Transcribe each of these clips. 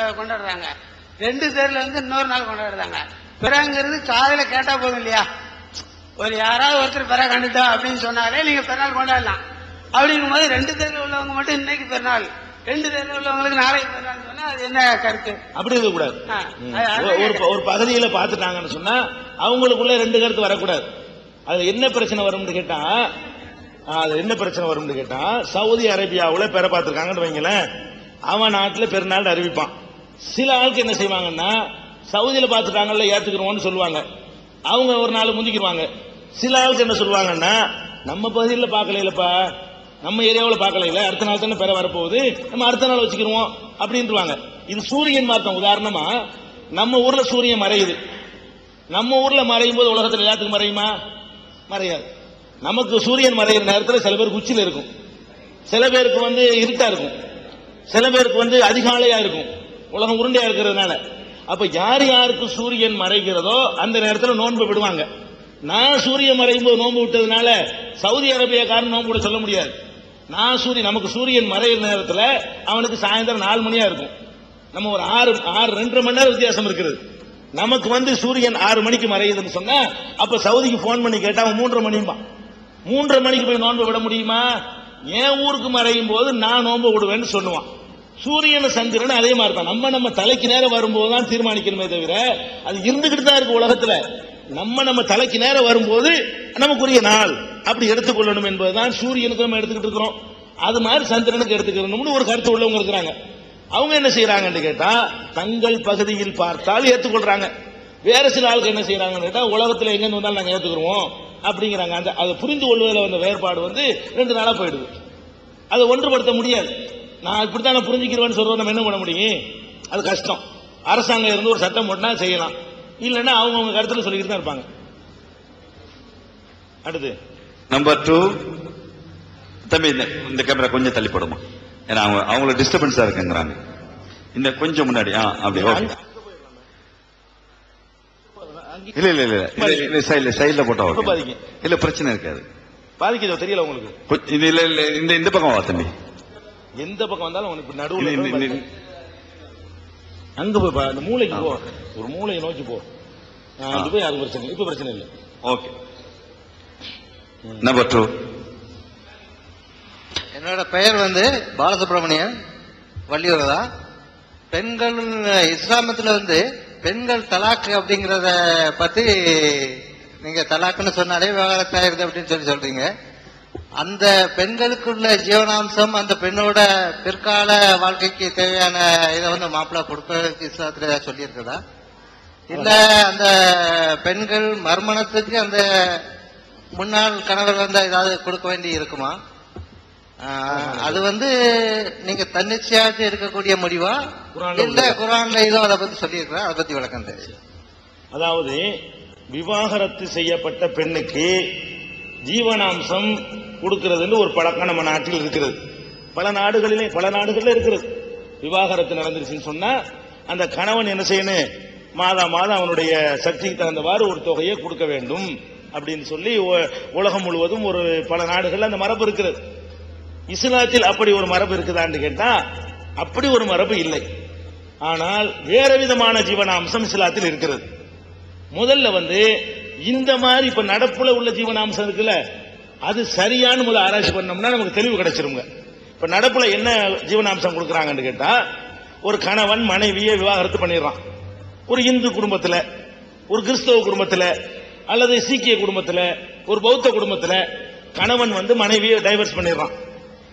கொண்டாடுறாங்க. ரெண்டு தேர்ல இருந்து இன்னொரு நாள் கொண்டாடுறாங்க. பிறங்கிறது காலையில கேட்டா போதும் இல்லையா? ஒரு யாராவது ஒருத்தர் பிற கண்டுட்டோம் அப்படின்னு சொன்னாலே நீங்க பெருநாள் கொண்டாடலாம். அப்படிங்கும் போது ரெண்டு தேர்ல உள்ளவங்க மட்டும் இன்னைக்கு பெருநாள் ரெண்டு தேர்ல உள்ளவங்களுக்கு நாளைக்கு பெருநாள் சொன்னா அது என்ன கருத்து? அப்படி. அது- அது- ஒரு ஒரு பகுதியில பார்த்துட்டாங்கன்னு சொன்னா அவங்களுக்குள்ள ரெண்டு கருத்து வரக்கூடாது. அதுல என்ன பிரச்சனை வரும்னு கேட்டா அது என்ன பிரச்சனை வரும்னு கேட்டா சவுதி அரேபியாவுல பெற பார்த்திருக்காங்கன்னு வைங்களேன். அவன் நாட்டுல பெருநாள் அறிவிப்பான். சில ஆளுக்கு என்ன செய்வாங்கன்னா சவுதியில பார்த்துட்டாங்கல்ல ஏத்துக்கிறோம்னு சொல்லுவாங்க. அவங்க ஒரு நாள் முந்திக்கிடுவாங்க. சில ஆளுக்கு என்ன சொல்லுவாங்கன்னா நம்ம பகுதியில் பார்க்கலையிலப்பா நம்ம ஏரியாவில் பார்க்கலையில அடுத்த நாள் தானே பெற வரப்போகுது நம்ம அடுத்த நாள் வச்சுக்கிருவோம் அப்படின்ட்டுவாங்க இது சூரியன் மாற்றம். உதாரணமா நம்ம ஊர்ல சூரியன் மறையுது. நம்ம ஊர்ல மறையும் போது உலகத்தில் எல்லாத்துக்கும் மறையுமா? மறையாது. நமக்கு சூரியன் மறைகிற நேரத்தில் சில பேருக்கு உச்சில இருக்கும். சில பேருக்கு வந்து இருட்டா இருக்கும். சில பேருக்கு வந்து அதிகாலையா இருக்கும். உலகம் உருண்டையா இருக்கிறதுனால அப்ப யார் யாருக்கு சூரியன் மறைகிறதோ அந்த நேரத்தில் நோன்பு விடுவாங்க. நான் சூரியன் மறையும் போது நோன்பு விட்டதுனால சவுதி அரேபியாக்காரன் நோன்பு விட சொல்ல முடியாது. நான் சூரியன் நமக்கு சூரியன் மறைகிற நேரத்தில் அவனுக்கு சாயந்தரம் நாலு மணியா இருக்கும். நம்ம ஒரு ஆறு ஆறு ரெண்டரை மணி நேரம் வித்தியாசம் இருக்கிறது நமக்கு வந்து சூரியன் ஆறு மணிக்கு மறையுதுன்னு சொன்னா அப்ப சவுதிக்கு போன் பண்ணி கேட்டா அவன் மூன்றரை மணியும்பா மூன்றரை மணிக்கு போய் நோன்பு விட முடியுமா? என் ஊருக்கு மறையும் போது நான் நோன்பு விடுவேன்னு சொல்லுவான். சூரியன் சந்திரன் அதே மாதிரி தான் நம்ம நம்ம தலைக்கு நேரம் வரும்போது தான் தீர்மானிக்கணுமே தவிர அது இருந்துகிட்டு தான் இருக்கு உலகத்துல. நம்ம நம்ம தலைக்கு நேரம் வரும்போது நமக்குரிய நாள் அப்படி எடுத்துக்கொள்ளணும் என்பதுதான் சூரியனுக்கு நம்ம எடுத்துக்கிட்டு இருக்கிறோம். அது மாதிரி சந்திரனுக்கு எடுத்துக்கணும்னு ஒரு கருத்து உள்ளவங்க இருக்கிறாங்க. அவங்க என்ன செய்யறாங்கன்னு கேட்டா தங்கள் பகுதியில் பார்த்தால் ஏற்றுக்கொள்றாங்க. வேற சில ஆளுக்கு என்ன செய்யறாங்கன்னு கேட்டா உலகத்துல எங்க வந்தாலும் நாங்க ஏத்துக்கிறோம் அப்படிங்கிறாங்க. அந்த அதை புரிந்து கொள்வதில் வந்த வேறுபாடு வந்து ரெண்டு நாளா போயிடுது. அதை ஒன்றுபடுத்த முடியாது. நான் இப்படித்தான் புரிஞ்சுக்கிறேன்னு சொல்றோம் நம்ம என்ன பண்ண முடியும்? அது கஷ்டம். அரசாங்கம் இருந்து ஒரு சட்டம் போட்டா செய்யலாம். இல்லைன்னா அவங்க அவங்க கருத்துல சொல்லிக்கிட்டு தான் இருப்பாங்க. அடுத்து. நம்பர் டூ தம்பி இந்த இந்த கேமரா கொஞ்சம் தள்ளி போடுமா? ஏன்னா அவங்க அவங்களுக்கு டிஸ்டர்பன்ஸா இருக்குங்கிறாங்க. இந்த கொஞ்சம் முன்னாடி ஆ அப்படி ஓகே. இல்ல இல்ல இல்ல இல்ல. சைடுல சைடுல போட்டா ஓகே. இல்ல பிரச்சனை இருக்காது. பாதிக்குதோ? தெரியல உங்களுக்கு? இது இல்ல இல்ல இந்த இந்த பக்கம் வா தம்பி. எந்த பக்கம் வந்தாலும் உனக்கு நடுவுல. அங்க போய் பா, அந்த மூளைக்கு போ. ஒரு மூளையை நோக்கி போ. அது போய் அது பிரச்சனை இல்ல. இப்ப பிரச்சனை இல்லை. ஓகே. Number two. என்னோட பெயர் வந்து பாலசுப்ரமணியன் வள்ளியூர் தான். பெண்கள் இஸ்லாமத்துல வந்து பெண்கள் தலாக் அப்படிங்கறத பத்தி நீங்க தலாக்னு சொன்னாலே விவகாரத்தாயிருது அப்படின்னு சொல்லி சொல்றீங்க. அந்த பெண்களுக்குள்ள ஜீவனாம்சம் அந்த பெண்ணோட பிற்கால வாழ்க்கைக்கு தேவையான இதை வந்து மாப்பிள்ளை கொடுப்பதற்கு இஸ்லாத்துல ஏதாவது சொல்லியிருக்குதா? இல்ல அந்த பெண்கள் மறுமணத்துக்கு அந்த முன்னாள் கணவர் வந்து ஏதாவது கொடுக்க வேண்டி இருக்குமா? அது வந்து நீங்க தன்னிச்சையாக எடுக்கக்கூடிய முடிவா? இல்ல குரான்ல ஏதோ அதை பத்தி சொல்லியிருக்கிறேன் அதை பத்தி விளக்கம் தெரியும் அதாவது விவாகரத்து செய்யப்பட்ட பெண்ணுக்கு ஜீவனாம்சம் கொடுக்கிறதுன்னு ஒரு பழக்கம் நம்ம நாட்டில் இருக்கிறது. பல நாடுகளிலே பல நாடுகளில் இருக்கிறது. விவாகரத்து நடந்துருச்சுன்னு சொன்னா அந்த கணவன் என்ன செய்யணும்? மாதா மாதம் அவனுடைய சக்திக்கு தகுந்தவாறு ஒரு தொகையை கொடுக்க வேண்டும் அப்படின்னு சொல்லி உலகம் முழுவதும் ஒரு பல நாடுகள்ல அந்த மரபு இருக்கிறது. இஸ்லாத்தில் அப்படி ஒரு மரபு இருக்குதான்னு கேட்டா அப்படி ஒரு மரபு இல்லை. ஆனால் வேற விதமான ஜீவனாம்சம் இஸ்லாத்தில் இருக்கிறது. முதல்ல வந்து இந்த மாதிரி இப்ப நடப்புல உள்ள ஜீவனாம்சம் இருக்குல்ல அது சரியான முதல் ஆராய்ச்சி பண்ணோம்னா நமக்கு தெளிவு கிடைச்சிருங்க. இப்ப நடப்புல என்ன ஜீவனாம்சம் கொடுக்குறாங்கன்னு கேட்டா ஒரு கணவன் மனைவியை விவாகரத்து பண்ணிடுறான். ஒரு இந்து குடும்பத்துல ஒரு கிறிஸ்தவ குடும்பத்துல அல்லது சீக்கிய குடும்பத்துல ஒரு பௌத்த குடும்பத்துல கணவன் வந்து மனைவியை டைவர்ஸ் பண்ணிடுறான்.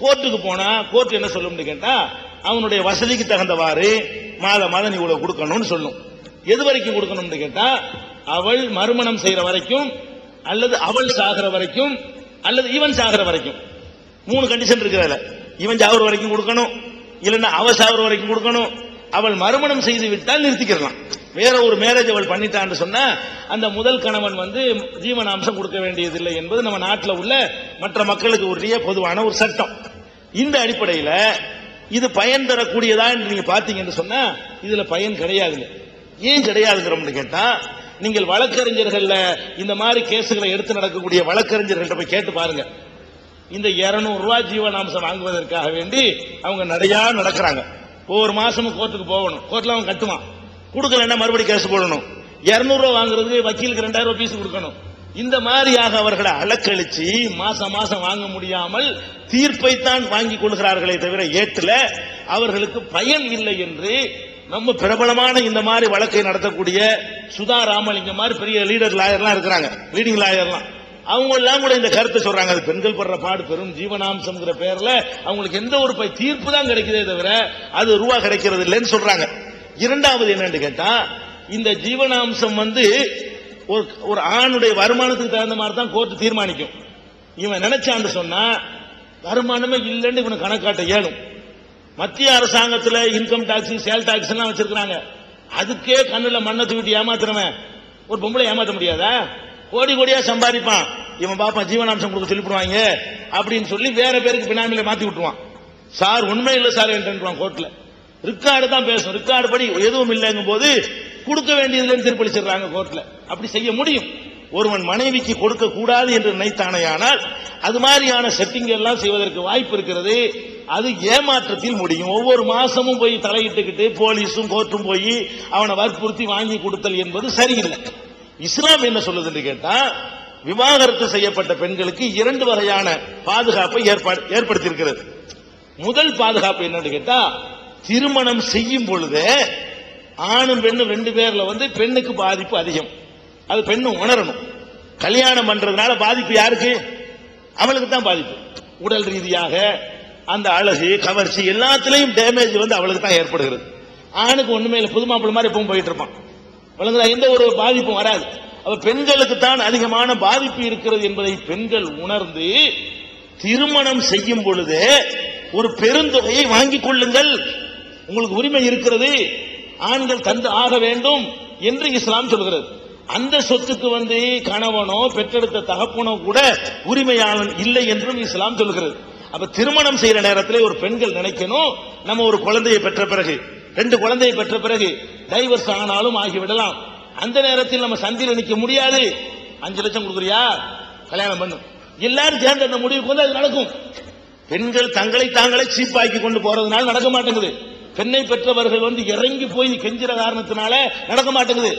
கோர்ட்டுக்கு போனா கோர்ட் என்ன சொல்லும்னு கேட்டா அவனுடைய வசதிக்கு தகுந்தவாறு மாத மாதம் நீ இவ்வளவு கொடுக்கணும்னு சொல்லும். எது வரைக்கும் கொடுக்கணும்னு கேட்டா அவள் மறுமணம் செய்யற வரைக்கும் அல்லது அவள் சாகிற வரைக்கும் அல்லது இவன் சாகிற வரைக்கும். மூணு கண்டிஷன் இருக்கிறதுல இவன் சாகுற வரைக்கும் கொடுக்கணும். இல்லைன்னா அவ சாகுற வரைக்கும் கொடுக்கணும். அவள் மறுமணம் செய்து விட்டால் நிறுத்திக்கிறலாம் வேற ஒரு மேரேஜ் அவள் பண்ணிட்டான்னு சொன்னா அந்த முதல் கணவன் வந்து ஜீவனாம்சம் கொடுக்க வேண்டியதில்லை என்பது நம்ம நாட்டில் உள்ள மற்ற மக்களுக்கு உரிய பொதுவான ஒரு சட்டம். இந்த அடிப்படையில் இது பயன் தரக்கூடியதா என்று நீங்க பாத்தீங்கன்னு சொன்னா இதுல பயன் கிடையாதுங்க ஏன் கிடையாதுங்கிறோம்னு கேட்டா நீங்கள் வழக்கறிஞர்கள்ல இந்த மாதிரி கேசுகளை எடுத்து நடக்கக்கூடிய வழக்கறிஞர்கள்ட்ட போய் கேட்டு பாருங்க. இந்த 200 ரூபாய் ஜீவனாம்சம் வாங்குவதற்காக வேண்டி அவங்க நிறையா நடக்கிறாங்க. ஒவ்வொரு மாசமும் கோர்ட்டுக்கு போகணும். கோர்ட்ல அவன் கட்டுவான். கொடுக்கலன்னா மறுபடியும் கேஸ் போடணும். 200 வாங்குறதுக்கு வக்கீலுக்கு ரெண்டாயிரம் ரூபாய் பீஸ் கொடுக்கணும். இந்த மாதிரியாக அவர்களை அலக்கழிச்சு மாசம் மாசம் வாங்க முடியாமல் தீர்ப்பைத்தான் வாங்கி கொள்கிறார்களே தவிர ஏற்றுல அவர்களுக்கு பயன் இல்லை என்று நம்ம பிரபலமான இந்த மாதிரி வழக்கை நடத்தக்கூடிய சுதா ராமலிங்கம் மாதிரி பெரிய லீடர் லாயர்லாம் இருக்கிறாங்க. லீடிங் லாயர்லாம் அவங்க எல்லாம் கூட இந்த கருத்தை சொல்றாங்க. அது பெண்கள் படுற பாடு பெரும் ஜீவனாம்சம்ங்கிற பேர்ல அவங்களுக்கு எந்த ஒரு பை- தீர்ப்பு தான் கிடைக்குதே தவிர அது ரூபா கிடைக்கிறது இல்லைன்னு சொல்றாங்க. இரண்டாவது என்னன்னு கேட்டா இந்த ஜீவனாம்சம் வந்து ஒரு ஒரு ஆணுடைய வருமானத்துக்கு தகுந்த மாதிரி தான் கோர்ட்டு தீர்மானிக்கும். இவன் நினைச்சான்னு சொன்னா வருமானமே இல்லைன்னு இவனுக்கு கணக்காட்ட இயலும். மத்திய அரசாங்கத்தில் இன்கம் டாக்ஸ் சேல் டாக்ஸ் எல்லாம் வச்சிருக்காங்க அதுக்கே கண்ணுல மண்ணை தூக்கிட்டு ஏமாத்துறவன் ஒரு பொம்பளை ஏமாத்த முடியாதா? கோடி கோடியா சம்பாதிப்பான். இவன் பாப்பான் ஜீவனாம்சம் கொடுக்க சொல்லிவிடுவாங்க அப்படின்னு சொல்லி வேற பேருக்கு பினாமில மாத்தி விட்டுருவான். சார் உண்மை இல்லை சார் என்றான் கோர்ட்ல. ரிக்கார்டு தான் பேசும். ரிக்கார்டு படி எதுவும் இல்லைங்கும் போது கொடுக்க வேண்டியதுலன்னு திருப்பளிச்சிடுறாங்க கோர்ட்ல. அப்படி செய்ய முடியும். ஒருவன் மனைவிக்கு கொடுக்க கூடாது என்று நினைத்தானேயானால் அது மாதிரியான செட்டிங் எல்லாம் செய்வதற்கு வாய்ப்பு இருக்கிறது. அது ஏமாற்றத்தில் முடியும். ஒவ்வொரு மாசமும் போய் தலையிட்டுக்கிட்டு போலீஸும் கோர்ட்டும் போய் அவனை வற்புறுத்தி வாங்கி கொடுத்தல் என்பது சரியில்லை. இஸ்லாம் என்ன சொல்லுதுன்னு கேட்டா விவாகரத்து செய்யப்பட்ட பெண்களுக்கு இரண்டு வகையான பாதுகாப்பை ஏற்பாடு ஏற்படுத்தியிருக்கிறது. முதல் பாதுகாப்பு என்னன்னு கேட்டா திருமணம் செய்யும் பொழுது ஆணும் பெண்ணும் ரெண்டு பேர்ல வந்து பெண்ணுக்கு பாதிப்பு அதிகம். அது பெண்ணும் உணரணும். கல்யாணம் பண்றதுனால பாதிப்பு யாருக்கு? அவளுக்கு தான் பாதிப்பு. உடல் ரீதியாக அந்த அழகு கவர்ச்சி எல்லாத்துலேயும் டேமேஜ் வந்து அவளுக்கு தான் ஏற்படுகிறது. ஆணுக்கு ஒண்ணுமே இல்லை புது மாப்பிள்ளை மாதிரி எப்பவும் போயிட்டு இருப்பான். விளங்குதா? எந்த ஒரு பாதிப்பும் வராது. அப்ப பெண்களுக்கு தான் அதிகமான பாதிப்பு இருக்கிறது என்பதை பெண்கள் உணர்ந்து திருமணம் செய்யும் பொழுது ஒரு பெருந்தொகையை வாங்கிக் கொள்ளுங்கள். உங்களுக்கு உரிமை இருக்கிறது. ஆண்கள் தந்து ஆக வேண்டும் என்று இஸ்லாம் சொல்கிறது. அந்த சொத்துக்கு வந்து கணவனோ பெற்றெடுத்த தகப்பனோ கூட உரிமையாளன் இல்லை என்றும் இஸ்லாம் சொல்கிறது. அப்ப திருமணம் செய்யற நேரத்தில் ஒரு பெண்கள் நினைக்கணும் நம்ம ஒரு குழந்தையை பெற்ற பிறகு. ரெண்டு குழந்தையை பெற்ற பிறகு டைவர்ஸ் ஆனாலும் ஆகிவிடலாம். அந்த நேரத்தில் நம்ம சந்தையில் நிற்க முடியாது. அஞ்சு லட்சம் கொடுக்குறியா? கல்யாணம் பண்ணும் எல்லாரும் சேர்ந்து அந்த முடிவுக்கு வந்து அது நடக்கும். பெண்கள் தங்களை தாங்களே சீப்பாக்கி கொண்டு போறதுனால நடக்க மாட்டேங்குது. பெண்ணை பெற்றவர்கள் வந்து இறங்கி போய் கெஞ்சிற காரணத்தினால நடக்க மாட்டேங்குது.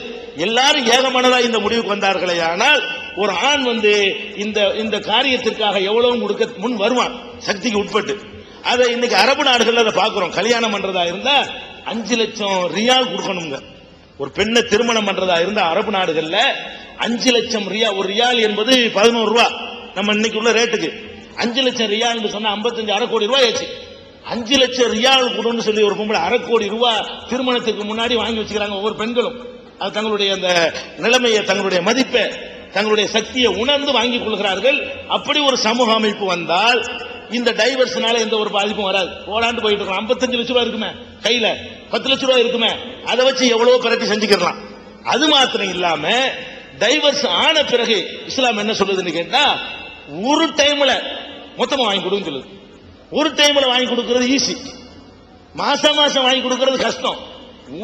எல்லாரும் ஏகமானதா இந்த முடிவுக்கு வந்தார்களே ஆனால் ஒரு ஆண் வந்து இந்த இந்த காரியத்திற்காக எவ்வளவும் கொடுக்க முன் வருவான்? சக்திக்கு உட்பட்டு. அதை இன்னைக்கு அரபு நாடுகள்ல அதை பாக்குறோம் கல்யாணம் பண்றதா இருந்தா அஞ்சு லட்சம் ரியால் கொடுக்கணுங்க. ஒரு பெண்ணை திருமணம் பண்றதா இருந்தா அரபு நாடுகள்ல அஞ்சு லட்சம் ரியா ஒரு ரியால் என்பது பதினோரு ரூபா. நம்ம இன்னைக்கு உள்ள ரேட்டுக்கு. அஞ்சு லட்சம் ரியால் சொன்னா ஐம்பத்தஞ்சு அரை கோடி ரூபாய் ஆச்சு. அஞ்சு லட்சம் ரியால் கொடுன்னு சொல்லி ஒரு பொம்பளை அரை கோடி ரூபாய் திருமணத்துக்கு முன்னாடி வாங்கி வச்சுக்கிறாங்க ஒவ்வொரு பெண்களும். அது தங்களுடைய அந்த நிலைமையை தங்களுடைய மதிப்பை தங்களுடைய சக்தியை உணர்ந்து வாங்கிக் கொள்கிறார்கள். அப்படி ஒரு சமூக அமைப்பு வந்தால் இந்த டைவர்ஸ்னால எந்த ஒரு பாதிப்பும் வராது. போலாண்டு போயிட்டு இருக்கோம் ஐம்பத்தஞ்சு லட்ச ரூபாய் இருக்குமே கையில. பத்து லட்ச ரூபாய் இருக்குமே அதை வச்சு எவ்வளவு பிரட்டி செஞ்சுக்கலாம் அது மாத்திரம் இல்லாம டைவர்ஸ் ஆன பிறகு இஸ்லாம் என்ன சொல்லுதுன்னு கேட்டா ஒரு டைம்ல மொத்தமா வாங்கி கொடுன்னு சொல்லுது. ஒரு டைம்ல வாங்கி கொடுக்கறது ஈஸி மாசம் மாசம் வாங்கி கொடுக்கறது கஷ்டம்.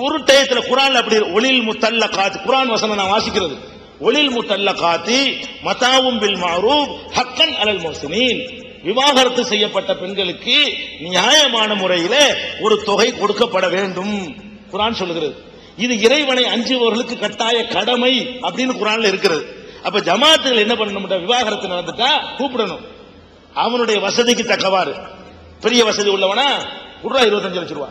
ஒரு டயத்துல குரான் அப்படி ஒளியில் முத்தல்ல காத்து குரான் வசனம் நான் வாசிக்கிறது. ஒளில் முத்தல்ல காத்தி மதாவும் பில் மாரூப் ஹக்கன் அலல் மோசினின் விவாகரத்து செய்யப்பட்ட பெண்களுக்கு நியாயமான முறையில ஒரு தொகை கொடுக்கப்பட வேண்டும். குரான் சொல்லுகிறது. இது இறைவனை அஞ்சுபவர்களுக்கு கட்டாய கடமை அப்படின்னு குரான்ல இருக்கிறது. அப்ப ஜமாத்துகள் என்ன பண்ணணும்? விவாகரத்து நடந்துட்டா கூப்பிடணும். அவனுடைய வசதிக்கு தக்கவாறு. பெரிய வசதி உள்ளவனா? குர்ரா இருபத்தஞ்சு லட்சம் ரூபா.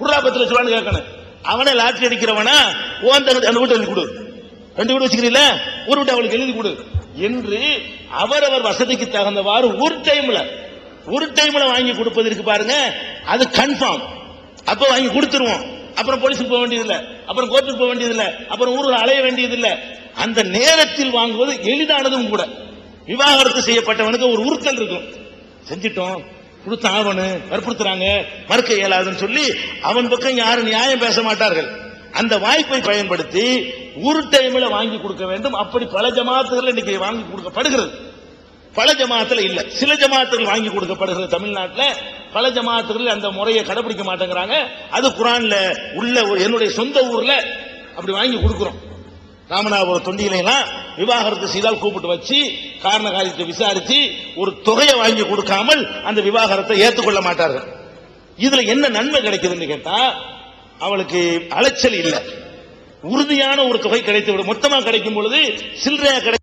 குர்ரா பத்து லட்சம் ரூபான்னு கேட்கணும். அவனை லாட்டரி அடிக்கிறவனா? ஓந்த அந்த வீட்டு கொடு. ரெண்டு வீடு வச்சுக்கிறீல்ல? ஒரு வீட்டை அவளுக்கு எழுதி கொடு. என்று அவரவர் வசதிக்கு தகுந்தவாறு ஒரு டைம்ல ஒரு டைம்ல வாங்கி கொடுப்பதற்கு பாருங்க அது கன்ஃபார்ம் அப்ப வாங்கி கொடுத்துருவோம். அப்புறம் போலீஸுக்கு போக வேண்டியதில்லை. அப்புறம் கோர்ட்டுக்கு போக வேண்டியதில்லை. அப்புறம் ஊரில் அலைய வேண்டியதில்லை. அந்த நேரத்தில் வாங்குவது எளிதானதும் கூட. விவாகரத்து செய்யப்பட்டவனுக்கு ஒரு உறுத்தல் இருக்கும். செஞ்சிட்டோம். கொடுத்த ஆவணு வற்புறுத்துறாங்க. மறுக்க இயலாதுன்னு சொல்லி அவன் பக்கம் யாரும் நியாயம் பேச மாட்டார்கள். அந்த வாய்ப்பை பயன்படுத்தி ஒரு டைம்ல வாங்கி கொடுக்க வேண்டும். அப்படி பல ஜமாத்துகள் இன்னைக்கு வாங்கி கொடுக்கப்படுகிறது. பல ஜமாத்துல இல்ல. சில ஜமாத்துகள் வாங்கி கொடுக்கப்படுகிறது தமிழ்நாட்டில். பல ஜமாத்துகள் அந்த முறையை கடைபிடிக்க மாட்டேங்கிறாங்க. அது குரான்ல உள்ள என்னுடைய சொந்த ஊர்ல அப்படி வாங்கி கொடுக்குறோம். ராமநாதபுரம் தொண்டியிலாம் விவாகரத்து செய்தால் கூப்பிட்டு வச்சு காரண காரியத்தை விசாரிச்சு ஒரு தொகையை வாங்கி கொடுக்காமல் அந்த விவாகரத்தை ஏற்றுக்கொள்ள மாட்டார்கள். இதுல என்ன நன்மை கிடைக்குதுன்னு கேட்டா அவளுக்கு அலைச்சல் இல்லை. உறுதியான ஒரு தொகை கிடைத்து விடும் மொத்தமாக கிடைக்கும் பொழுது சில்லறையா கிடை